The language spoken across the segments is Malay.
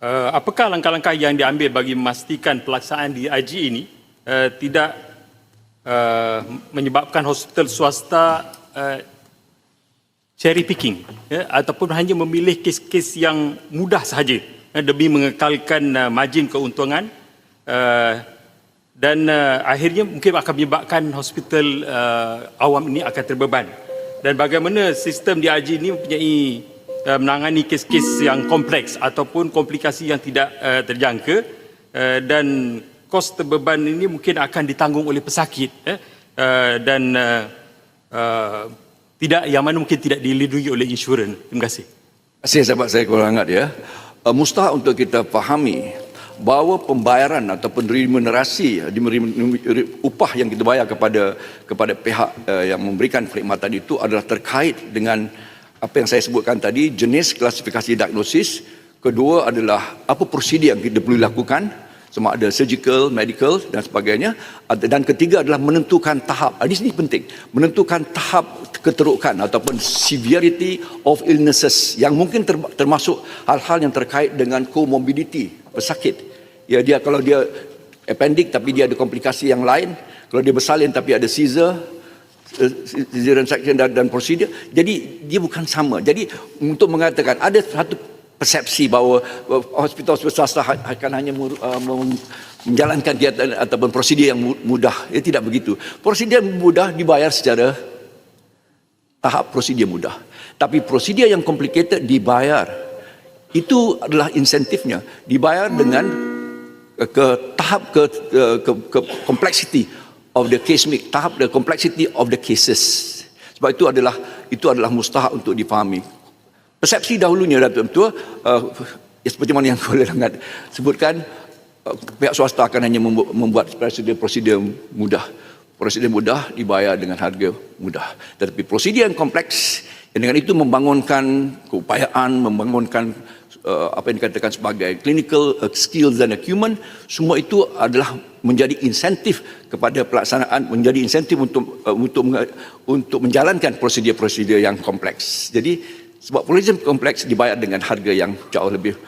Uh, apakah langkah-langkah yang diambil bagi memastikan pelaksanaan di IG ini uh, tidak uh, menyebabkan hospital swasta uh, cherry picking ya, ataupun hanya memilih kes-kes yang mudah sahaja ya, demi mengekalkan uh, margin keuntungan uh, dan uh, akhirnya mungkin akan menyebabkan hospital uh, awam ini akan terbeban. Dan bagaimana sistem di IG ini mempunyai uh, menangani kes-kes yang kompleks ataupun komplikasi yang tidak uh, terjangka uh, dan kos terbeban ini mungkin akan ditanggung oleh pesakit eh, uh, dan uh, uh, tidak yang mana mungkin tidak dilindungi oleh insurans. Terima kasih. Terima kasih sahabat saya kurang hangat ya. Uh, mustahak untuk kita fahami bahawa pembayaran ataupun remunerasi upah yang kita bayar kepada kepada pihak uh, yang memberikan perkhidmatan itu adalah terkait dengan apa yang saya sebutkan tadi jenis klasifikasi diagnosis kedua adalah apa prosedur yang kita perlu lakukan sama ada surgical, medical dan sebagainya. Dan ketiga adalah menentukan tahap. Ini sini penting. Menentukan tahap keterukan ataupun severity of illnesses yang mungkin termasuk hal-hal yang terkait dengan comorbidity pesakit. Ya dia kalau dia appendix tapi dia ada komplikasi yang lain. Kalau dia bersalin tapi ada seizure cesarean section dan, dan prosedur jadi dia bukan sama jadi untuk mengatakan ada satu persepsi bahawa hospital swasta ha-, akan hanya uh, menjalankan kegiatan ataupun prosedur yang mudah. Ya tidak begitu. Prosedur mudah dibayar secara tahap prosedur mudah. Tapi prosedur yang complicated dibayar. Itu adalah insentifnya. Dibayar dengan uh, ke tahap ke ke, ke, ke complexity of the case make tahap the complexity of the cases. Sebab itu adalah itu adalah mustahak untuk difahami. Persepsi dahulunya Datuk Tua uh, ya, seperti mana yang Kuala Langat sebutkan uh, pihak swasta akan hanya membuat prosedur-prosedur mudah. Prosedur mudah dibayar dengan harga mudah. Tetapi prosedur yang kompleks yang dengan itu membangunkan keupayaan membangunkan uh, apa yang dikatakan sebagai clinical uh, skills dan acumen semua itu adalah menjadi insentif kepada pelaksanaan menjadi insentif untuk uh, untuk untuk menjalankan prosedur-prosedur yang kompleks. Jadi sebab prosedur kompleks dibayar dengan harga yang jauh lebih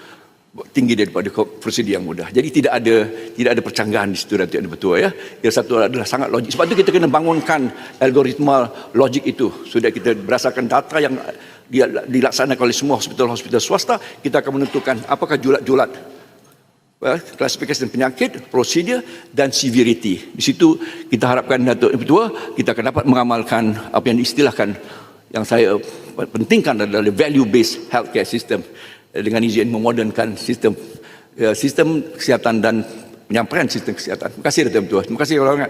tinggi daripada prosedur yang mudah. Jadi tidak ada tidak ada percanggahan di situ nanti ada betul ya. Yang satu adalah sangat logik. Sebab itu kita kena bangunkan algoritma logik itu sudah kita berdasarkan data yang dilaksanakan oleh semua hospital-hospital swasta, kita akan menentukan apakah julat-julat well, klasifikasi penyakit, prosedur dan severity. Di situ kita harapkan Datuk Ketua kita akan dapat mengamalkan apa yang diistilahkan yang saya pentingkan adalah value based healthcare system dengan izin memodernkan sistem ya, sistem kesihatan dan penyampaian sistem kesihatan. Terima kasih Datuk Terima kasih orang